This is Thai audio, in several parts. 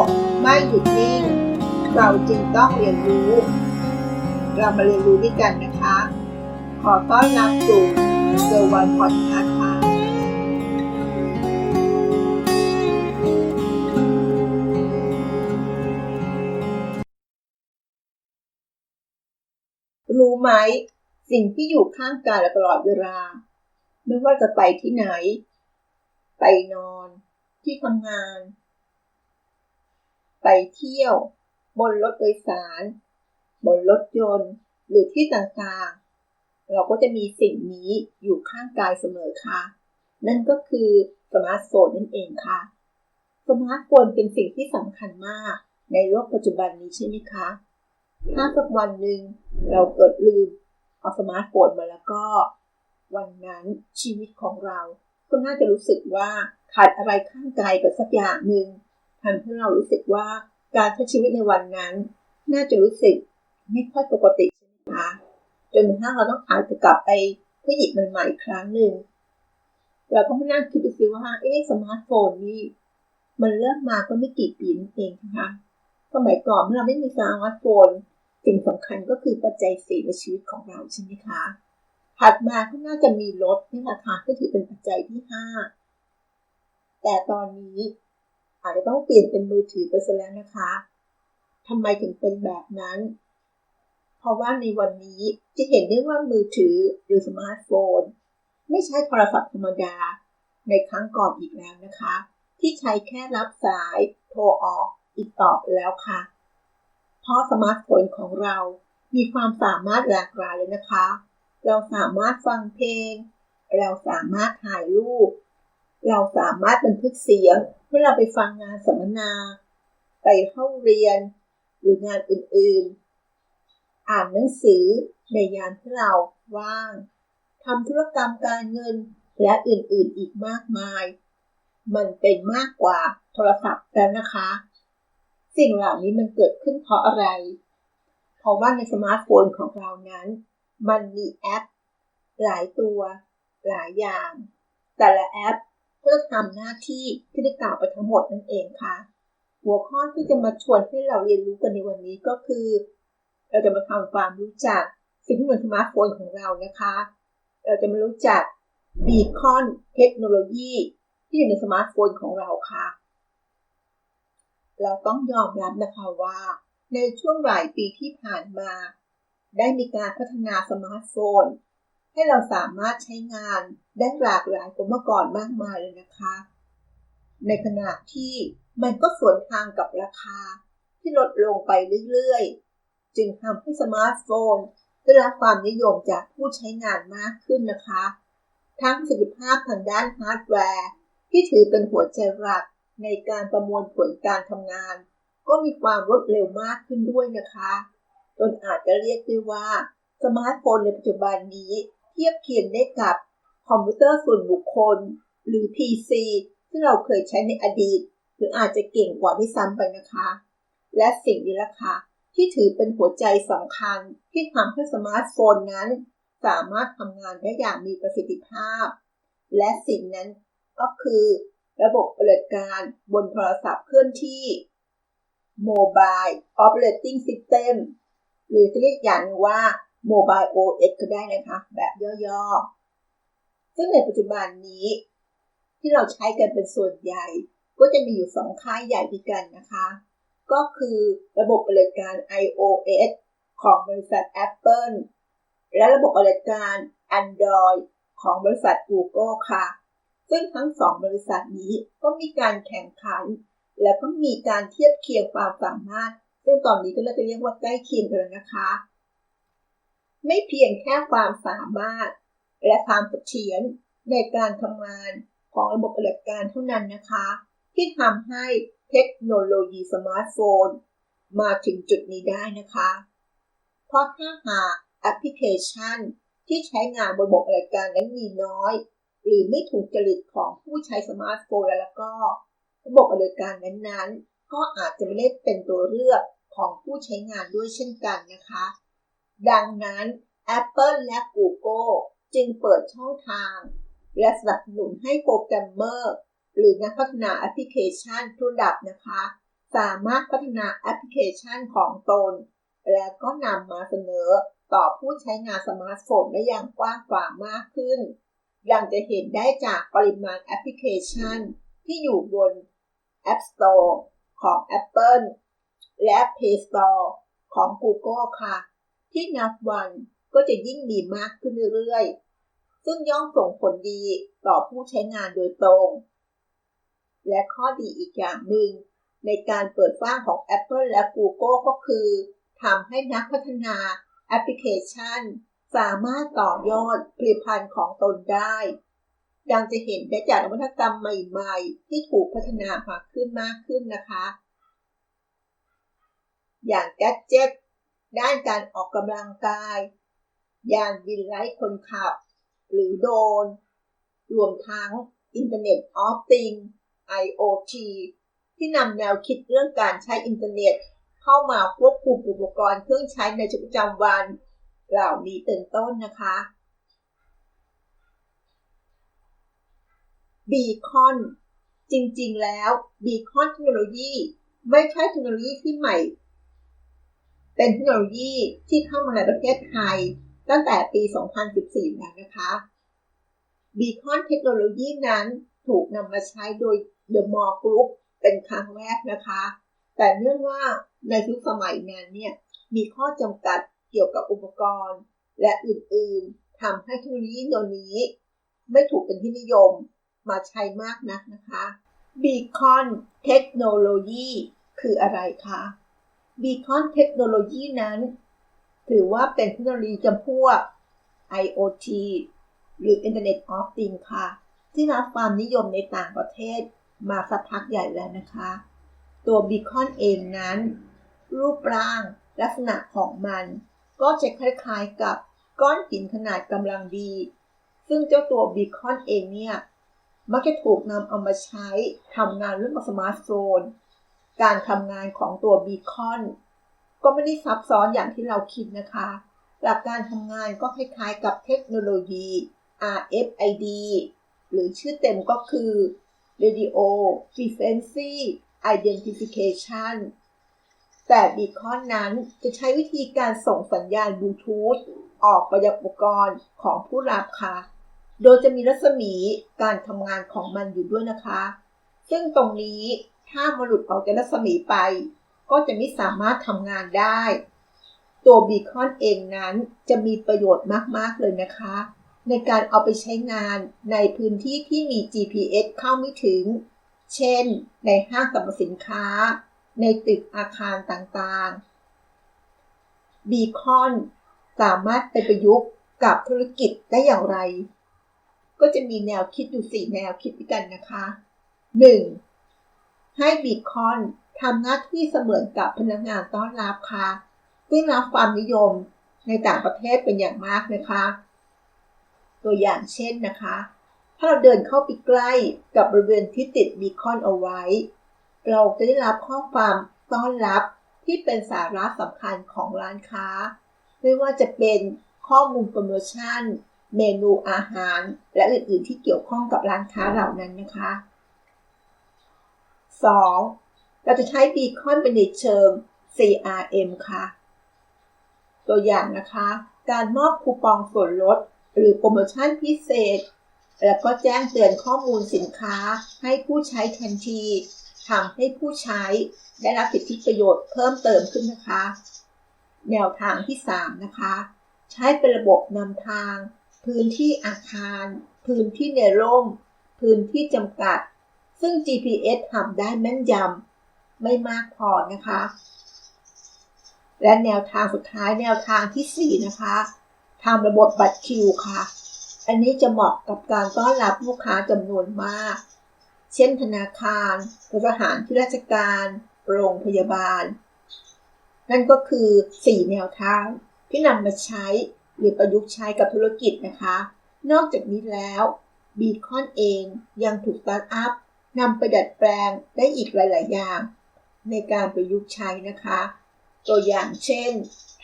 กไม่หยุดนิ่ง เราจรึงต้องเรียนรู้ เรามาเรียนรู้ด้วยกันนะคะ ขอต้อนรับสู่เซอร์วันพอดคาส์ค่ะรู้ไหม สิ่งที่อยู่ข้างกายตลอดเวลา ไม่ว่าจะไปที่ไหน ไปนอน ที่ทำงาน ไปเที่ยว บนรถโดยสาร บนรถยนต์ หรือที่ต่างๆ เราก็จะมีสิ่งนี้อยู่ข้างกายเสมอค่ะ นั่นก็คือสมาร์ทโฟนนั่นเองค่ะ สมาร์ทโฟนเป็นสิ่งที่สำคัญมากในโลกปัจจุบันนี้ใช่ไหมคะ ถ้าสักวันหนึ่งเราเกิดลืมเอาสมาร์ทโฟนมาแล้วก็ วันนั้นชีวิตของเราก็น่าจะรู้สึกว่าขาดอะไรข้างกายไปสักอย่างหนึ่ง ทำให้เรารู้สึกว่าการใช้ชีวิตในวันนั้น น่าจะรู้สึกไม่ค่อยปกติใช่ไหมคะจนกระทั่งเราต้องอาจจะกลับไปเพื่อหยิบมันใหม่อีกครั้งหนึ่งเราก็มานั่งคิดดูสิว่าเอ๊ะสมาร์ทโฟนนี่มันเริ่มมาก็ไม่กี่ปีนั่นเองนะคะสมัยก่อนเมื่อเราไม่มีสมาร์ทโฟนสิ่งสำคัญก็คือปัจจัยสี่ในชีวิตของเราใช่ไหมคะถัดมาก็น่าจะมีรถนี่แหละค่ะที่ถือเป็นปัจจัยที่ห้าแต่ตอนนี้ อาจจะต้องเปลี่ยนเป็นมือถือไปซะแล้วนะคะทำไมถึงเป็นแบบนั้น เพราะว่าในวันนี้จะเห็นได้ว่ามือถือหรือสมาร์ทโฟน ไม่ใช่โทรศัพท์ธรรมดาในครั้งก่อนอีกแล้วนะคะ ที่ใช้แค่รับสายโทรออกติดต่อแล้วค่ะ เพราะสมาร์ทโฟนของเรามีความสามารถหลากหลายเลยนะคะ เราสามารถฟังเพลง เราสามารถถ่ายรูป เราสามารถบันทึกเสียงเมื่อเราไปฟังงานสัมมนา ไปห้องเรียน หรืองานอื่นๆ อ่านหนังสือในยามที่เราว่างทำธุรกรรมการเงินและอื่นๆอีกมากมาย มันเป็นมากกว่าโทรศัพท์แล้วนะคะ สิ่งเหล่านี้มันเกิดขึ้นเพราะอะไร เพราะว่าในสมาร์ทโฟนของเรานั้น มันมีแอป หลายตัว หลายอย่าง แต่ละแอป ก็จะทำหน้าที่ที่ได้กล่าวไปทั้งหมดนั่นเองค่ะ หัวข้อที่จะมาชวนให้เราเรียนรู้กันในวันนี้ก็คือ เราจะมาทำความรู้จักสิ่งที่บนสมาร์ทโฟนของเรานะคะ เราจะมารู้จักบีคอนเทคโนโลยีที่อยู่ในสมาร์ทโฟนของเราค่ะ เราต้องยอมรับนะคะว่า ในช่วงหลายปีที่ผ่านมา ได้มีการพัฒนาสมาร์ทโฟน ให้เราสามารถใช้งานได้หลากหลายกว่าเมื่อก่อนมากมายเลยนะคะ ในขณะที่มันก็สวนทางกับราคาที่ลดลงไปเรื่อยๆ จึงทำให้สมาร์ทโฟนได้รับความนิยมจากผู้ใช้งานมากขึ้นนะคะ ทั้งประสิทธิภาพทางด้านฮาร์ดแวร์ที่ถือเป็นหัวใจหลักในการประมวลผลการทำงาน ก็มีความรวดเร็วมากขึ้นด้วยนะคะ จนอาจจะเรียกได้ว่าสมาร์ทโฟนในปัจจุบันนี้ เทียบเคียงได้กับคอมพิวเตอร์ส่วนบุคคล หรือ PC ที่เราเคยใช้ในอดีต หรืออาจจะเก่งกว่าที่ซ้ำไปนะคะ และสิ่งนี้ละค่ะที่ถือเป็นหัวใจสำคัญที่ทำให้สมาร์ทโฟนนั้น สามารถทำงานได้อย่างมีประสิทธิภาพ และสิ่งนั้นก็คือ ระบบปฏิบัติการบนโทรศัพท์เคลื่อนที่ Mobile Operating System หรือจะเรียกอย่างนึงว่า Mobile OS ก็ได้นะคะ แบบย่อๆ ซึ่งในปัจจุบันนี้ ที่เราใช้กันเป็นส่วนใหญ่ ก็จะมีอยู่สองค่ายใหญ่ด้วยกันนะคะ ก็คือระบบปฏิบัติการ iOS ของบริษัท Apple และระบบบัติการ Android ของบริษัท Google ค่ะ ซึ่งทั้งสองบริษัทนี้ก็มีการแข่งขัน และก็มีการเทียบเคียงความสามารถ ซึ่งตอนนี้ก็เราจะเรียกว่าใกล้เคียงกันแล้วนะคะ ไม่เพียงแค่ความสามารถ และความเสถียรในการทำงานของระบบปฏิบัติการเท่านั้นนะคะ ที่ทำให้เทคโนโลยีสมาร์ทโฟน มาถึงจุดนี้ได้นะคะ เพราะถ้าหากแอปพลิเคชัน ที่ใช้งานบนระบบปฏิบัติการนั้นมีน้อย หรือไม่ถูกจริตของผู้ใช้สมาร์ทโฟนแล้วก็ ระบบปฏิบัติการนั้นๆ ก็อาจจะไม่ได้เป็นตัวเลือกของผู้ใช้งานด้วยเช่นกันนะคะ ดังนั้น Apple และ Google จึงเปิดช่องทาง และสนับสนุนให้โปรแกรมเมอร์ หรือนักพัฒนาแอปพลิเคชันทุกระดับนะคะ สามารถพัฒนาแอปพลิเคชันของตน และก็นำมาเสนอต่อผู้ใช้งานสมาร์ทโฟนได้อย่างกว้างขวางมากขึ้นอย่างจะเห็นได้จากปริมาณแอปพลิเคชัน ที่อยู่บน App Store ของ Apple และ Play Store ของ Google ค่ะ ที่นับวันก็จะยิ่งมีมากขึ้นเรื่อยๆ ซึ่งย่อมส่งผลดีต่อผู้ใช้งานโดยตรง และข้อดีอีกอย่างหนึ่ง ในการเปิดฟ้างของ Apple และ Google ก็คือทำให้นักพัฒนาแอปพลิเคชัน สามารถต่อยอดผลิตภัณฑ์ของตนได้ดังจะเห็นได้จากนวัตกรรมใหม่ๆ ที่ถูกพัฒนามากขึ้นมากขึ้นนะคะ อย่างแกจเจ็ต ด้านการออกกำลังกาย ยานบินไร้คนขับ หรือโดรนรวมทั้ง Internet of Things IoT ที่นำแนวคิดเรื่องการใช้อินเทอร์เน็ต เข้ามาควบคุมอุปกรณ์เครื่องใช้ในชีวิตประจำวัน เหล่านี้เป็นต้นนะคะ บีคอนจริงๆ แล้วบีคอนเทคโนโลยีไม่ใช่เทคโนโลยีที่ใหม่ เป็นเทคโนโลยีที่เข้ามาในประเทศไทย ตั้งแต่ปี 2014 แล้วนะคะบีคอนเทคโนโลยีนั้นถูกนำมาใช้โดย The More Group เป็นครั้งแรกนะคะ แต่เนื่องว่าในยุคสมัยนั้นเนี่ยมีข้อจำกัดเกี่ยวกับอุปกรณ์ และอื่นๆทำให้เทคโนโลยีตัวนี้ ไม่ถูกเป็นที่นิยมมาใช้มากนักนะคะ Beacon เทคโนโลยีคืออะไรคะ Beacon เทคโนโลยีนั้น ถือว่าเป็นเทคโนโลยีจำพวก IoT หรือ Internet of Things ค่ะ ที่รับความนิยมในต่างประเทศมาสักพักใหญ่แล้วนะคะ ตัว Beacon เองนั้น รูปร่างลักษณะของมัน ก็จะคล้ายๆกับก้อนหินขนาดกำลังดี ซึ่งเจ้าตัว Beacon เองเนี่ย มักจะถูกนำเอามาใช้ทำงานเรื่องสมาร์ทโฟน การทำงานของตัวบีคอนก็ไม่ได้ซับซ้อนอย่างที่เราคิดนะคะ หลักการทำงานก็คล้ายๆกับเทคโนโลยี RFID หรือชื่อเต็มก็คือ Radio Frequency Identification แต่บีคอนนั้นจะใช้วิธีการส่งสัญญาณบลูทูธออกไปยังอุปกรณ์ของผู้รับค่ะ โดยจะมีรัศมีการทำงานของมันอยู่ด้วยนะคะ ซึ่งตรงนี้ ถ้ามันหลุดออกจากรัศมีไป ก็จะไม่สามารถทำงานได้ ตัวบีคอนเองนั้นจะมีประโยชน์มาก ๆ เลยนะคะ ในการเอาไปใช้งานในพื้นที่ที่มี GPS เข้าไม่ถึง เช่น ในห้างสรรพสินค้า ในตึกอาคารต่างๆ บีคอนสามารถไปประยุกต์กับธุรกิจได้อย่างไร ก็จะมีแนวคิดอยู่ 4 แนวคิดด้วยกันนะคะ 1. ให้บีคอนทำหน้าที่เสมือนกับพนักงานต้อนรับค่ะซึ่งรับความนิยมในต่างประเทศเป็นอย่างมากนะคะ ตัวอย่างเช่นนะคะ ถ้าเราเดินเข้าไปใกล้กับบริเวณที่ติดบีคอนเอาไว้ เราจะได้รับข้อความต้อนรับที่เป็นสาระสำคัญของร้านค้า ไม่ว่าจะเป็นข้อมูลโปรโมชั่น เมนูอาหาร และอื่น ๆ ที่เกี่ยวข้องกับร้านค้าเหล่านั้นนะคะ 2. เราจะใช้บีคอนเป็นในเชิง CRM ค่ะ ตัวอย่างนะคะ การมอบคูปองส่วนลด หรือโปรโมชั่นพิเศษ แล้วก็แจ้งเตือนข้อมูลสินค้าให้ผู้ใช้ทันทีทำให้ผู้ใช้ได้รับสิทธิประโยชน์เพิ่มเติมขึ้นนะคะ แนวทางที่ 3 นะคะ ใช้เป็นระบบนำทาง พื้นที่อาคาร พื้นที่ในร่ม พื้นที่จำกัด ซึ่ง GPS ทำได้แม่นยำไม่มากพอนะคะ และแนวทางสุดท้ายแนวทางที่ 4 นะคะทำระบบบัตรคิวค่ะ อันนี้จะเหมาะกับการต้อนรับลูกค้าจำนวนมาก เช่นธนาคารสถานที่ราชการ โรงพยาบาล นั่นก็คือ 4 แนวทางที่นำมาใช้หรือประยุกต์ใช้กับธุรกิจนะคะ นอกจากนี้แล้วบีคอนเองยังถูกสตาร์ทอัพ นำไปดัดแปลงได้อีกหลาย ๆ อย่าง ในการประยุกต์ใช้นะคะ ตัวอย่างเช่น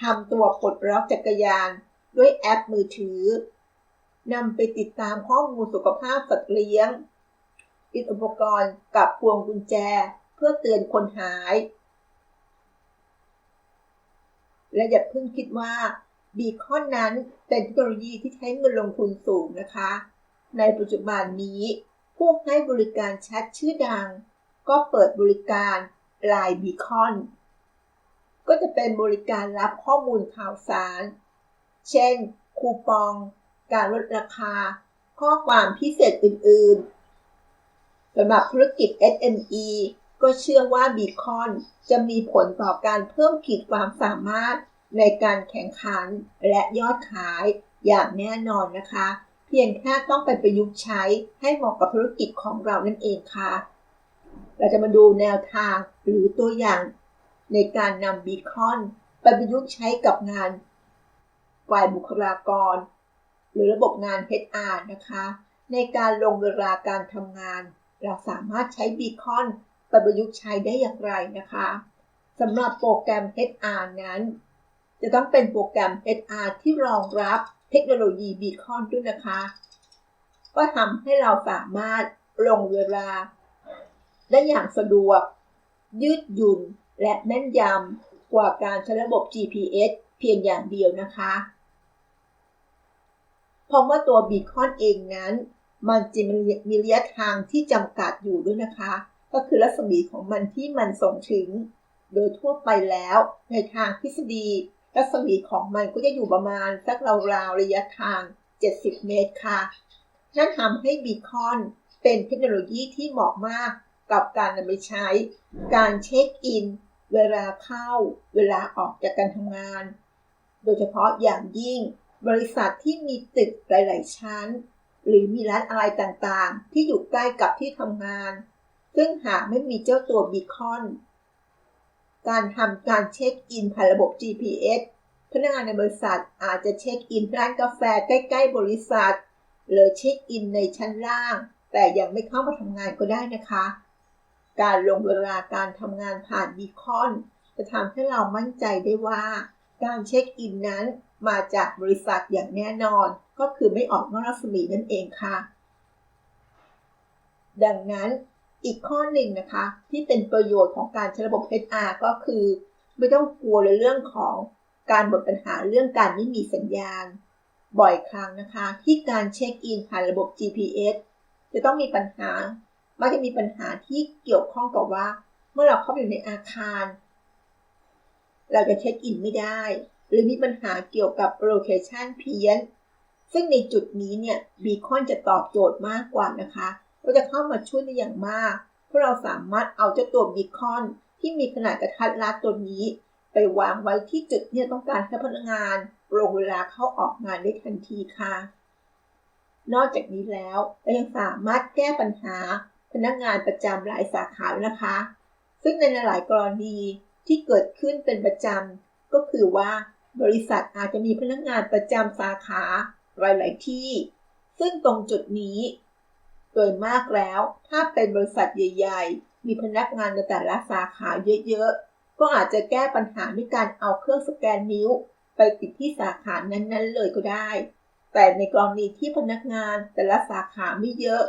ทำตัวปลดล็อกจักรยาน ด้วยแอปมือถือนำไปติดตามข้อมูลสุขภาพสัตว์เลี้ยง ติดอุปกรณ์กับพวงกุญแจเพื่อเตือนคนหาย และอย่าเพิ่งคิดว่าบีคอนนั้นเป็นเทคโนโลยีที่ใช้เงินลงทุนสูงนะคะ ในปัจจุบันนี้ ผู้ให้บริการแชทชื่อดัง ก็เปิดบริการ Line Beacon ก็จะเป็นบริการรับข้อมูลข่าวสาร เช่น คูปอง การลดราคา ข้อความพิเศษอื่น ๆสำหรับธุรกิจ SME ก็เชื่อว่า Beacon จะมีผลต่อการเพิ่มขีดความสามารถในการแข่งขันและยอดขายอย่างแน่นอนนะคะ เพียงแค่ต้องไปประยุกต์ใช้ให้เหมาะกับธุรกิจของเรานั่นเองค่ะ เราจะมาดูแนวทางหรือตัวอย่างในการนำบีคอนไปประยุกต์ใช้กับงานฝ่ายบุคลากร หรือระบบงาน HR นะคะ ในการลงเวลาการทำงาน เราสามารถใช้บีคอนไปประยุกต์ใช้ได้อย่างไรนะคะสำหรับโปรแกรม HR นั้น จะต้องเป็นโปรแกรม HR ที่รองรับ เทคโนโลยีบีคอนด้วยนะคะ ก็ทำให้เราสามารถลงเวลา ได้อย่างสะดวก ยืดหยุ่น และแม่นยำกว่าการใช้ระบบ GPS เพียงอย่างเดียวนะคะเพราะว่าตัวบีคอนเองนั้น มันจะมีระยะทางที่จำกัดอยู่ด้วยนะคะ ก็คือรัศมีของมันที่มันส่งถึง โดยทั่วไปแล้วในทางทฤษฎี รัศมีของมันก็จะอยู่ประมาณสักราวๆระยะทาง 70 เมตรค่ะ นั่นทำให้บีคอนเป็นเทคโนโลยีที่เหมาะมากกับการนำไปใช้ การเช็คอิน เวลาเข้า เวลาออกจากการทำงาน โดยเฉพาะอย่างยิ่งบริษัทที่มีตึกหลาย ๆ ชั้น หรือมีร้านอะไรต่างๆ ที่อยู่ใกล้กับที่ทำงาน ซึ่งหากไม่มีเจ้าตัวบีคอน การทำการเช็คอินผ่านระบบ GPS พนักงานในบริษัทอาจจะเช็คอินร้านกาแฟใกล้ ๆ บริษัท หรือเช็คอินในชั้นล่าง แต่ยังไม่เข้ามาทำงานก็ได้นะคะ การลงเวลาการทำงานผ่านบีคอน จะทำให้เรามั่นใจได้ว่า การเช็คอินนั้นมาจากบริษัทอย่างแน่นอน ก็คือไม่ออกนอกรัศมีนั่นเองค่ะ ดังนั้น อีกข้อหนึ่งนะคะ ที่เป็นประโยชน์ของการใช้ระบบ HR ก็คือ ไม่ต้องกลัวในเรื่องของการหมดปัญหาเรื่องการไม่มีสัญญาณ บ่อยครั้งนะคะ ที่การเช็คอินผ่านระบบ GPS จะต้องมีปัญหามักจะมีปัญหาที่เกี่ยวข้องกับว่า เมื่อเราเข้าไปอยู่ในอาคาร เราจะเช็คอินไม่ได้ หรือมีปัญหาเกี่ยวกับโลเคชันเพี้ยนซึ่งในจุดนี้เนี่ยบีคอนจะตอบโจทย์มากกว่านะคะ ก็จะเข้ามาช่วยในอย่างมาก เพราะเราสามารถเอาเจ้าตัวบีคอนที่มีขนาดกระทัดรัดตัวนี้ ไปวางไว้ที่จุดที่ต้องการให้พนักงานลงเวลาเข้าออกงานได้ทันทีค่ะ นอกจากนี้แล้วเรายังสามารถแก้ปัญหาพนักงานประจำหลายสาขานะคะ ซึ่งในหลายกรณีที่เกิดขึ้นเป็นประจำก็คือว่าบริษัทอาจจะมีพนักงานประจำสาขาหลาย ๆ ที่ ซึ่งตรงจุดนี้ โดยมากแล้ว ถ้าเป็นบริษัทใหญ่ ๆ มีพนักงานในแต่ละสาขาเยอะๆ ก็อาจจะแก้ปัญหาด้วยการเอาเครื่องสแกนนิ้ว ไปติดที่สาขานั้นๆ เลยก็ได้ แต่ในกรณีที่พนักงานแต่ละสาขาไม่เยอะ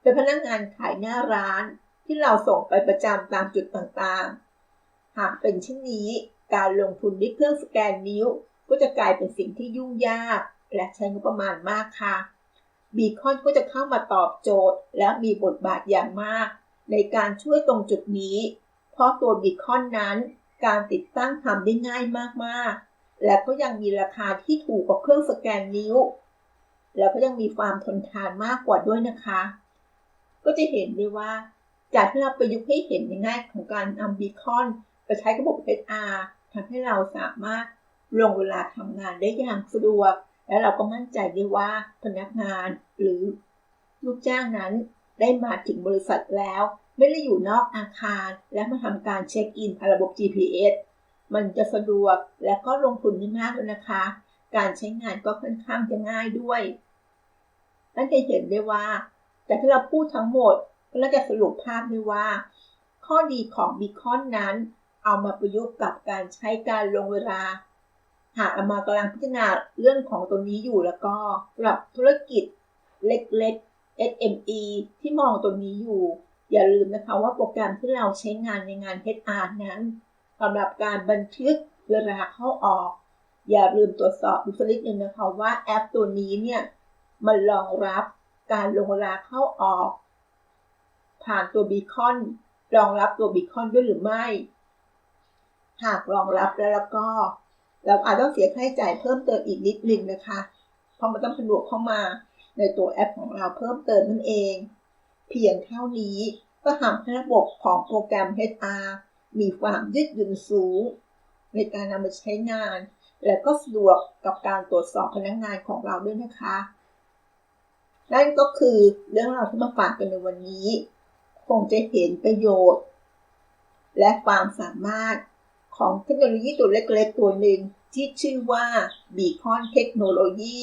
เป็นพนักงานขายหน้าร้าน ที่เราส่งไปประจำตามจุดต่างๆ หากเป็นเช่นนี้ การลงทุนด้วยเครื่องสแกนนิ้ว ก็จะกลายเป็นสิ่งที่ยุ่งยาก และใช้งบประมาณมากค่ะ บีคอนก็จะเข้ามาตอบโจทย์ และมีบทบาทอย่างมาก ในการช่วยตรงจุดนี้ เพราะตัวบีคอนนั้น การติดตั้งทำได้ง่ายมากๆ และก็ยังมีราคาที่ถูกกว่าเครื่องสแกนนิ้ว แล้วก็ยังมีความทนทานมากกว่าด้วยนะคะ ก็จะเห็นได้ว่าจากที่เราประยุกต์ให้เห็นในง่ายของการนำบีคอนไปใช้ระบบ HR ทำให้เราสามารถลงเวลาทำงานได้อย่างสะดวก และเราก็มั่นใจได้ว่าพนักงานหรือลูกจ้างนั้นได้มาถึงบริษัทแล้ว ไม่ได้อยู่นอกอาคาร และมาทำการเช็คอินผ่านระบบ GPS มันจะสะดวกและก็ลงทุนไม่มากเลยนะคะ การใช้งานก็ค่อนข้างจะง่ายด้วย นั่นจะเห็นได้ว่าจากที่เราพูดทั้งหมดก็จะสรุปภาพได้ว่า ข้อดีของบีคอนนั้น เอามาประยุกต์กับการใช้การลงเวลา หากเอามากำลังพิจารณาเรื่องของตัวนี้อยู่แล้วก็สำหรับธุรกิจเล็กๆ SME ที่มองตัวนี้อยู่ อย่าลืมนะคะว่าโปรแกรมที่เราใช้งานในงาน HR นั้นสำหรับการบันทึกเวลาเข้าออก อย่าลืมตรวจสอบดูสักนิดนึงนะคะว่าแอปตัวนี้เนี่ยมันรองรับการลงเวลาเข้าออก ผ่านตัวบีคอนรองรับตัวบีคอนด้วยหรือไม่ หากรองรับแล้วแล้วก็ เราอาจต้องเสียค่าใช้จ่ายเพิ่มเติมอีกนิดนึงนะคะ เพราะมันต้องสะดวกเข้ามาในตัวแอปของเราเพิ่มเติมนั่นเอง เพียงเท่านี้ก็ทำให้ระบบของโปรแกรม HR มีความยืดหยุ่นสูง ในการนำมาใช้งาน และก็สะดวกกับการตรวจสอบพนักงงานของเราด้วยนะคะ นั่นก็คือเรื่องราวที่มาฝากกันในวันนี้ คงจะเห็นประโยชน์ และความสามารถ ของเทคโนโลยีตัวเล็กๆ ตัวหนึ่งที่ชื่อว่า Beacon Technology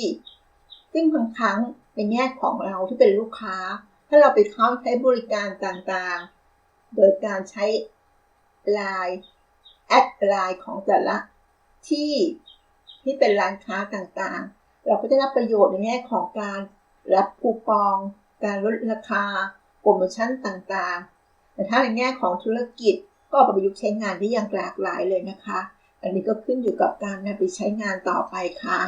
ซึ่งบางครั้งในแง่ของเราที่เป็นลูกค้า ถ้าเราไปเข้าใช้บริการต่างๆ โดยการใช้ Line แอดไลน์ของแต่ละที่ที่เป็นร้านค้าต่างๆ เราก็จะรับประโยชน์ในแง่ของการรับคูปอง การลดราคา โปรโมชั่นต่างๆ แต่ถ้าในแง่ของธุรกิจ ก็เอาไปประยุกต์ใช้งานได้อย่างหลากหลายเลยนะคะ อันนี้ก็ขึ้นอยู่กับการนำไปใช้งานต่อไปค่ะ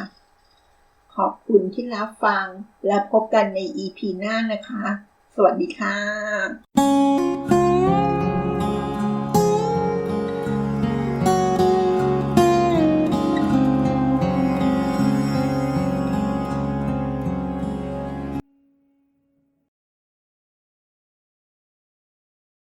ขอบคุณที่รับฟังและพบกันใน EP หน้านะคะ สวัสดีค่ะ